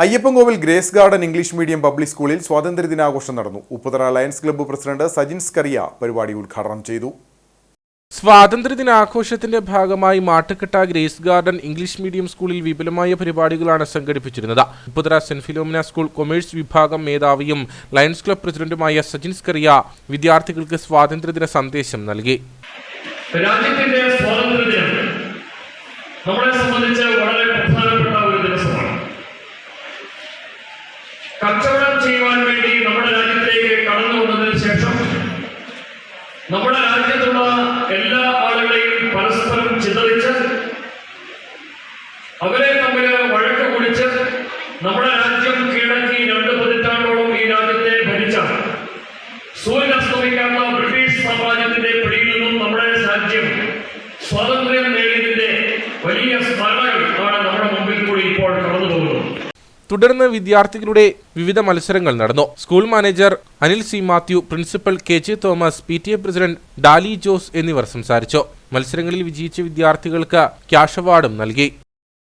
Ayyappankovil Grace Garden English medium public സ്കൂളിൽ സ്വാതന്ത്ര്യദിനാഘോഷം നടന്നു. Upputhara Lions club president Sajin Skaria പരിപാടി ഉദ്ഘാടനം ചെയ്തു. സ്വാതന്ത്ര്യദിനാഘോഷത്തിന്റെ ഭാഗമായി Mattukatta Grace Garden English medium സ്കൂളിൽ വിപുലമായ പരിപാടികളാണ് സംഘടിപ്പിച്ചിരുന്നത്. Upputhara Saint Philomina school commerce വിഭാഗം മേധാവിയും ലയൺസ് ക്ലബ് പ്രസിഡന്റുമായ സജിൻ സ്കറിയ വിദ്യാർത്ഥികൾക്ക് സ്വാതന്ത്ര്യദിന സന്ദേശം നൽകി. രാജ്യത്തിന്റെ സ്വാതന്ത്ര്യദിനം നമ്മളെ സംബന്ധിച്ച് വളരെ കച്ചവടം ചെയ്യുവാൻ വേണ്ടി നമ്മുടെ രാജ്യത്തിലേക്ക് കടന്നു വന്നതിന് ശേഷം നമ്മുടെ രാജ്യത്തുള്ള എല്ലാ ആളുകളെയും പരസ്പരം ചിതറിച്ച് അവരെ തമ്മിൽ വഴക്ക് കുടിച്ച് നമ്മുടെ രാജ്യം കീഴടക്കി രണ്ട് പതിറ്റാണ്ടോളം ഈ രാജ്യത്തെ ഭരിച്ച സൂര്യൻ അസ്തമിക്കാത്ത ബ്രിട്ടീഷ് സാമ്രാജ്യത്തിന്റെ പിടിയിൽ നിന്നും നമ്മുടെ രാജ്യം സ്വാതന്ത്ര്യം നേടിയതിന്റെ വലിയ സ്മരണകൾ ആണ് നമ്മുടെ മുമ്പിൽ കൂടി ഇപ്പോൾ കടന്നു പോകുന്നത് തുടർന്ന് വിദ്യാർത്ഥികളുടെ വിവിധ മത്സരങ്ങൾ നടന്നു. School manager Anil C Mathew principal K J Thomas P T A president Dali Jose എന്നിവർ സംസാരിച്ചു. മത്സരങ്ങളിൽ വിജയിച്ച വിദ്യാർത്ഥികൾക്ക് ക്യാഷ് അവാർഡും നൽകി.